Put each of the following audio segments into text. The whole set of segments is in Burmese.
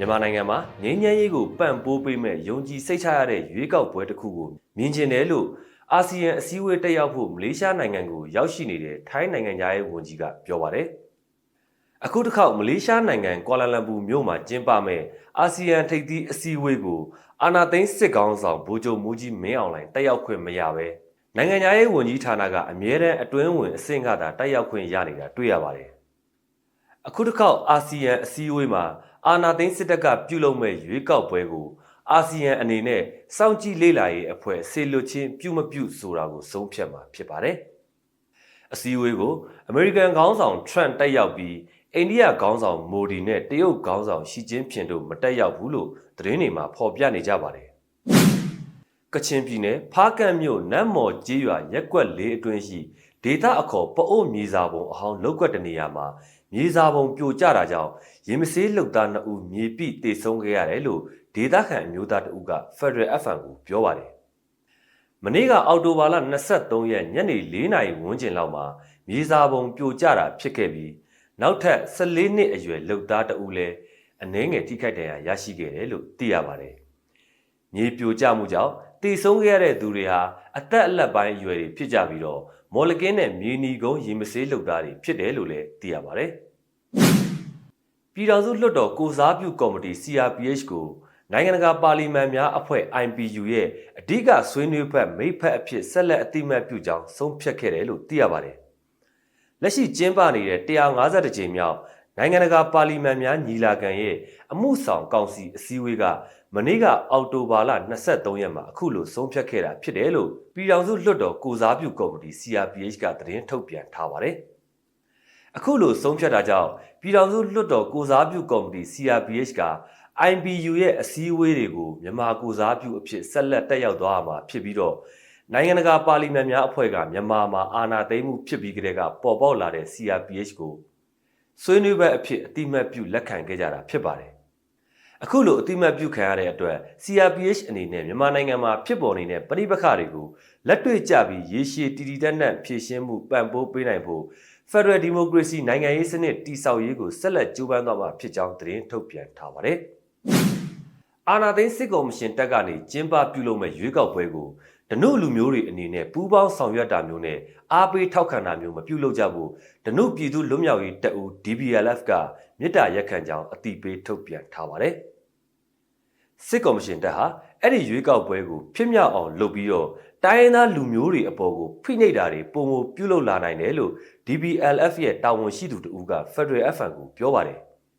မြန်မာနိုင်ငံမှာငြိမ်းချမ်းရေးကိုပံ့ပိုးပေးမဲ့ယုံကြည်စိတ်ချရတဲ့ရွေးကောက်ပွဲတစ်ခုကိုမြင်ကျင်တယ်လို့အာဆီယံအစည်းအဝေးတက်ရောက်ဖို့မလေးရှားနိုင်ငံကိုရောက်ရှိနေတဲ့ထိုင်းနိုင်ငံသားရဲ့ဝန်ကြီးကပြောပါတယ်။အခုတစ်ခေါက်မလေးရှားနိုင်ငံကွာလာလမ်ပူမြို့မှာကျင်းပမဲ့အာဆီယံထိပ်သီးအစည်းအဝေးကိုအာနာသိန်းစစ်ကောင်းဆောင်ဗိုလ်ချုပ်မူကြီးမင်းအောင်လှိုင်တက်ရောက်ခွင့်မရဘဲနိုင်ငံသားရဲ့ဝန်ကြီးဌာနကအမြဲတမ်းအတွင်းဝင်အဆင့်ကသာတက်ရောက်ခွင့်ရနေတာတွေ့ရပါတယ်။အခုတစ်ခေါက်အာဆီယံအစည်းအဝေးမှာ အာနာသိန်းစစ်တပ်ကပြုလုပ်မဲ့ရွေးကောက်ပွဲကိုအာဆီယံအနေနဲ့စောင့်ကြည့်လေ့လာရေးအဖွဲ့ဆေလွတ်ချင်းပြုမပြုဆိုတာကိုဆုံးဖြတ်မှာဖြစ်ပါတယ်။အစည်းအဝေးကိုအမေရိကန်ခေါင်းဆောင်ထရန့်တက်ရောက်ပြီးအိန္ဒိယခေါင်းဆောင်မိုဒီနဲ့တရုတ်ခေါင်းဆောင်ရှီကျင်းဖျင်တို့မတက်ရောက်ဘူးလို့သတင်းတွေမှာဖော်ပြနေကြပါတယ်။ကချင်ပြည်နယ်ဖားကန့်မြို့နတ်မော်ကျေးရွာရက်ကွက်လေးအတွင်းရှိ ဒေသအခေါ်ပအို့မြေစာပုံအဟောင်းလောက်ကွက်တနေရာမှာမြေစာပုံပြိုကျတာကြောင့်ရေမဆေးလှုပ်သားနှစ်ဦးမြေပိတေဆုံးခဲ့ရတယ်လို့ဒေသခံအမျိုးသားတဦးက Federal FM ကိုပြောပါတယ်။မနေ့ကအောက်တိုဘာလ23ရက်ညနေ4နာရီဝန်းကျင်လောက်မှာမြေစာပုံပြိုကျတာဖြစ်ခဲ့ပြီးနောက်ထပ်14နှစ်အရွယ်လှုပ်သားတဦးလည်းအနှဲငယ်ထိခိုက်ဒဏ်ရာရရှိခဲ့တယ်လို့သိရပါတယ်။မြေပြိုကျမှုကြောင့်တည်ဆုံးခဲ့ရတဲ့သူတွေဟာအသက်အလက်ပိုင်းအရွယ်တွေဖြစ်ကြပြီးတော့ မော်လကင်းနဲ့မြေနီကုန်းရေမဆေးလှုပ်သားတွေဖြစ်တယ်လို့လည်းသိရပါတယ်။ပြည်တော်စုလွှတ်တော်ကိုစားပြုကော်မတီ CRPH ကိုနိုင်ငံတကာပါလီမန်များအဖွဲ့ IPU ရဲ့အဓိကဆွေးနွေးဖက်မိဖက်အဖြစ်ဆက်လက်အတိမတ်ပြုကြောင်းဆုံးဖြတ်ခဲ့တယ်လို့သိရပါတယ်။လက်ရှိကျင်းပနေတဲ့150ကြိမ်မြောက် နိုင်ငံတကာပါလီမန်များညီလာခံရဲ့အမှုဆောင်ကောင်စီအစည်းအဝေးကမနေ့ကအောက်တိုဘာလ23ရက်မှာအခုလိုဆုံးဖြတ်ခဲ့တာဖြစ်တယ်လို့ပြည်ထောင်စုလွှတ်တော်ကိုစားပြုကော်မတီ CRPH ကသတင်းထုတ်ပြန်ထားပါတယ်။အခုလိုဆုံးဖြတ်တာကြောင့်ပြည်ထောင်စုလွှတ်တော်ကိုစားပြုကော်မတီ CRPH က IPU ရဲ့အစည်းအဝေးတွေကိုမြန်မာကိုစားပြုအဖြစ်ဆက်လက်တက်ရောက်သွားမှာဖြစ်ပြီးတော့နိုင်ငံတကာပါလီမန်များအဖွဲ့ကမြန်မာမှာအာဏာသိမ်းမှုဖြစ်ပြီးကတည်းကပေါ်ပေါက်လာတဲ့ CRPH ကို ဆွေးနွေးပွဲအဖြစ်အတိမတ်ပြုလက်ခံခဲ့ကြတာဖြစ်ပါတယ်။အခုလိုအတိမတ်ပြုခံရတဲ့အတွက် CRPH အနေနဲ့မြန်မာနိုင်ငံမှာဖြစ်ပေါ်နေတဲ့ပဋိပက္ခတွေကိုလက်တွေ့ကျပြီးရေရှည်တည်တည်တတ်တတ်ဖြည့်ရှင်းမှုပံ့ပိုးပေးနိုင်ဖို့ Federal Democracy နိုင်ငံရေးစနစ်တည်ဆောက်ရေးကိုဆက်လက်ကြိုးပမ်းသွားမှာဖြစ်ကြောင်းသတင်းထုတ်ပြန်ထားပါတယ်။အာနာသိန်းစစ်ကော်မရှင်တက်ကနေကျင်းပပြုလုပ်မဲ့ရွေးကောက်ပွဲကို ဒနုလူမျိုးတွေအနေနဲ့ပူးပေါင်းဆောင်ရွက်တာမျိုးနဲ့အားပေးထောက်ခံတာမျိုးမပြုလုပ်ကြဘူးဒနုပြည်သူလွတ်မြောက်ရေးတပ်ဦး DBLF ကမြစ်တာရက်ခံကြောင်းအတိပေးထုတ်ပြန်ထားပါတယ်။စစ်ကော်မရှင်တပ်ဟာအဲ့ဒီရွေးကောက်ပွဲကိုဖြစ်မြောက်အောင်လုပ်ပြီးတော့တိုင်းရင်းသားလူမျိုးတွေအပေါ်ကိုဖိနှိပ်တာတွေပုံမပြုလုပ်လာနိုင်တယ်လို့ DBLF ရဲ့တာဝန်ရှိသူတဦးက Federal FM ကိုပြောပါတယ်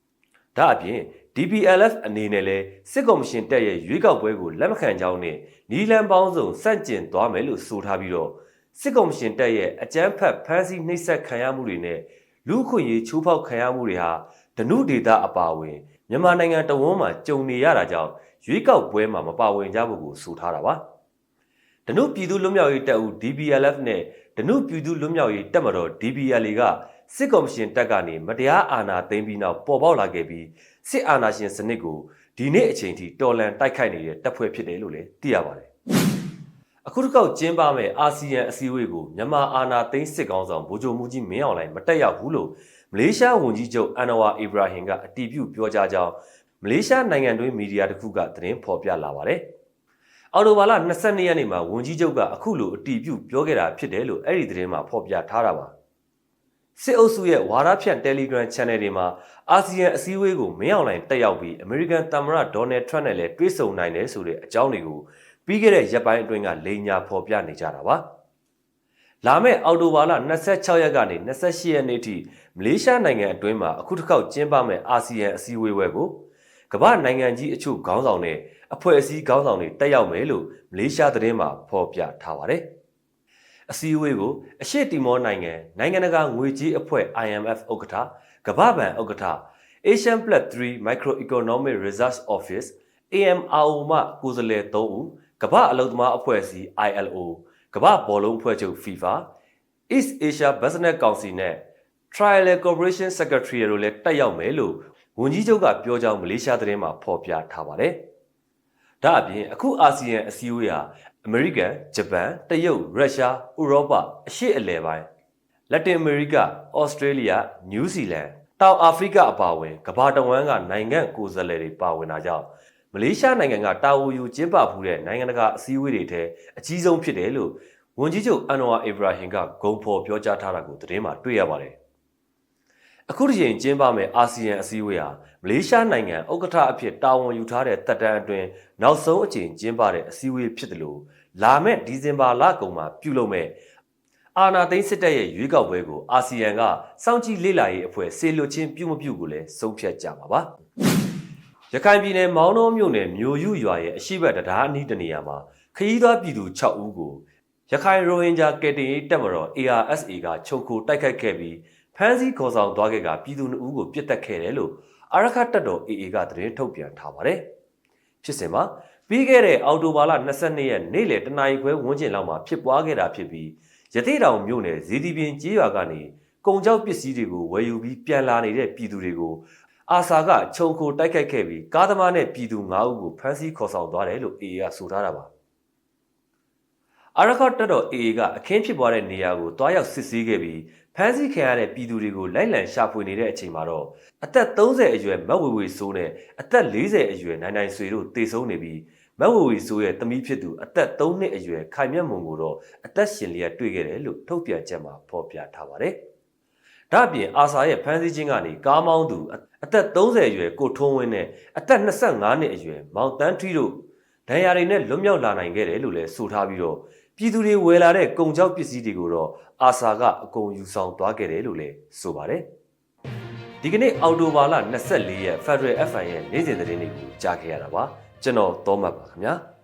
။ဒါအပြင် DPLF အနေနဲ့လည်းစစ်ကော်မရှင်တက်ရဲ့ရွေးကောက်ပွဲကိုလက်မခံကြောင်းနဲ့နီလန်ပေါင်းစုံစန့်ကျင်သွားမယ်လို့ဆိုထားပြီးတော့စစ်ကော်မရှင်တက်ရဲ့အကြမ်းဖက်ဖမ်းဆီးနှိပ်စက်ခံရမှုတွေနဲ့လူခွင့်ရေးချိုးဖောက်ခံရမှုတွေဟာဒနုဒေတာအပါအဝင်မြန်မာနိုင်ငံတဝန်းမှာကြုံနေရတာကြောင့်ရွေးကောက်ပွဲမှာမပါဝင်ကြဖို့ကိုဆိုထားတာပါဒနုပြည်သူလွတ်မြောက်ရေးတပ်ဦး DBLF နဲ့ဒနုပြည်သူလွတ်မြောက်ရေးတပ်မတော် DBLA ကစစ်ကော်မရှင်တပ်ကနေမတရားအာဏာသိမ်းပြီးနောက်ပေါ်ပေါက်လာခဲ့ပြီး စစ်အာဏာရှင်စနစ်ကိုဒီနေ့အချိန်ထိတော်လန်တိုက်ခိုက်နေတဲ့တပ်ဖွဲ့ဖြစ်တယ်လို့လည်းသိရပါတယ်။အခုတစ်ခေါက်ကျင်းပမဲ့အာဆီယံအစည်းအဝေးကိုမြန်မာအာဏာသိမ်းစစ်ကောင်ဆောင်ဗိုလ်ချုပ်မှုကြီးမင်းအောင်လှိုင်မတက်ရောက်ဘူးလို့မလေးရှားဝန်ကြီးချုပ်အန်နဝါအီဘရာဟင်ကအတည်ပြုပြောကြားကြောင်းမလေးရှားနိုင်ငံတွင်းမီဒီယာတစ်ခုကသတင်းဖော်ပြလာပါတယ်။အော်တိုဘာလ22ရက်နေ့မှာဝန်ကြီးချုပ်ကအခုလိုအတည်ပြုပြောခဲ့တာဖြစ်တယ်လို့အဲ့ဒီသတင်းမှာဖော်ပြထားတာပါ။ စစ်အုပ်စုရဲ့ဝါဒဖြန့် Telegram Channel တွေမှာအာဆီယံအစည်းအဝေးကိုမင်းအောင်လှိုင်တက်ရောက်ပြီး American သမ္မတ Donald Trump နဲ့လည်းတွေ့ဆုံနိုင်တယ်ဆိုတဲ့အကြောင်းတွေကိုပြီးခဲ့တဲ့ရက်ပိုင်းအတွင်းကလိန်ညာဖော်ပြနေကြတာပါ။လာမယ့်အောက်တိုဘာလ26ရက်ကနေ28ရက်နေ့ထိမလေးရှားနိုင်ငံအတွင်းမှာအခုတစ်ခေါက်ကျင်းပမယ့်အာဆီယံအစည်းအဝေးပွဲကိုကမ္ဘာနိုင်ငံကြီးအချို့ခေါင်းဆောင်နဲ့အဖွဲ့အစည်းခေါင်းဆောင်တွေတက်ရောက်မယ်လို့မလေးရှားသတင်းမှာဖော်ပြထားပါတယ်။ အစည်းအဝေးကိုအရှေ့တီမောနိုင်ငံနိုင်ငံတကာငွေကြေးအဖွဲ့ IMF ဥက္ကဋ္ဌကမ္ဘာ့ဘဏ်ဥက္ကဋ္ဌ Asian Plat 3 Microeconomic Research Office AMRO မှကိုယ်စားလှယ်3ဦးကမ္ဘာအလုံသမားအဖွဲ့အစည်း ILO ကမ္ဘာဘောလုံးဖွဲ့ချုပ် FIFA East Asia Business Council နဲ့ Trial Corporation Secretary တို့လည်းတက်ရောက်မယ်လို့ဝန်ကြီးချုပ်ကပြောကြောင်းမလေးရှားသတင်းမှာဖော်ပြထားပါတယ်။ဒါအပြင်အခုအာဆီယံအစည်းအဝေးဟာ အမေရိကန်၊ဂျပန်၊တရုတ်၊ရုရှား၊ဥရောပအရှေ့အလယ်ပိုင်းလက်တင်အမေရိက၊ဩစတြေးလျ၊နယူးဇီလန်တတောင်အာဖရိကအပါအဝင်ကမ္ဘာတဝန်းကနိုင်ငံကိုယ်စားလှယ်တွေပါဝင်တာကြောင့်မလေးရှားနိုင်ငံကတာဝူယူကျင်းပဖူးတဲ့နိုင်ငံတကာအစည်းအဝေးတွေထဲအကြီးဆုံးဖြစ်တယ်လို့ဝန်ကြီးချုပ်အန်နဝါအီဘရာဟင်ကဂုံဖော်ပြောကြားထားတာကိုသတင်းမှာတွေ့ရပါတယ်။ အခုတစ်ချိန်ကျင်းပမဲ့အာဆီယံအစည်းအဝေးဟာမလေးရှားနိုင်ငံဥက္ကဋ္ဌအဖြစ်တာဝန်ယူထားတဲ့တပ်တန်းအတွင်းနောက်ဆုံးအကြိမ်ကျင်းပတဲ့အစည်းအဝေးဖြစ်တယ်လို့လာမယ့်ဒီဇင်ဘာလကုန်မှာပြုလုပ်မဲ့အာနာသိန်းစစ်တပ်ရဲ့ရွေးကောက်ပွဲကိုအာဆီယံကစောင့်ကြည့်လေ့လာရေးအဖွဲ့ဆေလွတ်ချင်းပြုမပြုကိုလည်းဆုံးဖြတ်ကြမှာပါ။ရခိုင်ပြည်နယ်မောင်းနှောမြို့နယ်မြို့ယူရွာရဲ့အရှိတ်တရားအနီးတနေရာမှာခရီးသွားပြည်သူ6ဦးကိုရခိုင်ရိုဟင်ဂျာကယ်တင်ရေးတပ်မတော် ARSA ကချုပ်ခိုတိုက်ခိုက်ခဲ့ပြီး ဖမ်းဆီးခေါ်ဆောင်သွားခဲ့ကပြည်သူ2ဦးကိုပြစ်တက်ခဲ့တယ်လို့အာရခတ်တပ်တော် AA ကသတင်းထုတ်ပြန်ထားပါတယ်။ဖြစ်စဉ်မှာပြီးခဲ့တဲ့အောက်တိုဘာလ22ရက်နေ့လယ်တနာရီခွဲဝန်းကျင်လောက်မှာဖြစ်ပွားခဲ့တာဖြစ်ပြီးရသေးတောင်မြို့နယ်ဇီဒီပင်ကျေးရွာကနေကုံကြောက်ပစ္စည်းတွေကိုဝယ်ယူပြီးပြန်လာနေတဲ့ပြည်သူတွေကိုအာဆာကခြုံခိုတိုက်ခိုက်ခဲ့ပြီးကားသမားနဲ့ပြည်သူ9ဦးကိုဖမ်းဆီးခေါ်ဆောင်သွားတယ်လို့ AA ကဆိုထားတာပါအာရခတ်တပ်တော် AA ကအခင်းဖြစ်ပွားတဲ့နေရာကိုတွားရောက်စစ်ဆေးခဲ့ပြီး ဖမ်းဆီးခံရတဲ့ပြည်သူတွေကိုလိုက်လံရှာဖွေနေတဲ့အချိန်မှာတော့အသက်30အရွယ်မတ်ဝေဝေစိုးနဲ့အသက်40အရွယ်နိုင်နိုင်ဆွေတို့တေဆုံးနေပြီးမတ်ဝေဝေစိုးရဲ့တမီးဖြစ်သူအသက်3နှစ်အရွယ်ခိုင်မြတ်မွန်ကိုတော့အသက်ရှင်လျက်တွေ့ခဲ့တယ်လို့ထုတ်ပြန်ချက်မှာဖော်ပြထားပါတယ်။ဒါ့အပြင်အာဆာရဲ့ဖမ်းဆီးခြင်းကနေကားမောင်းသူအသက်30အရွယ်ကိုထုံးဝင်းနဲ့အသက်25နှစ်အရွယ်မောင်တန်းထွီတို့ဒဏ်ရာတွေနဲ့လွတ်မြောက်လာနိုင်ခဲ့တယ်လို့လည်းဆိုထားပြီးတော့ ပြည်သူတွေဝယ်လာတဲ့ကုန်ကြောက်ပစ္စည်းတွေကိုတော့အာဆာကအကုန်ယူဆောင်သွားခဲ့တယ်လို့လည်းဆိုပါတယ်။ဒီကနေ့အော်တိုဘာလ24ရက် Federal FM ရဲ့နေ့စဉ်သတင်းတွေကိုကြားခဲ့ရတာပါကျွန်တော်သောမတ်ပါခင်ဗျာ။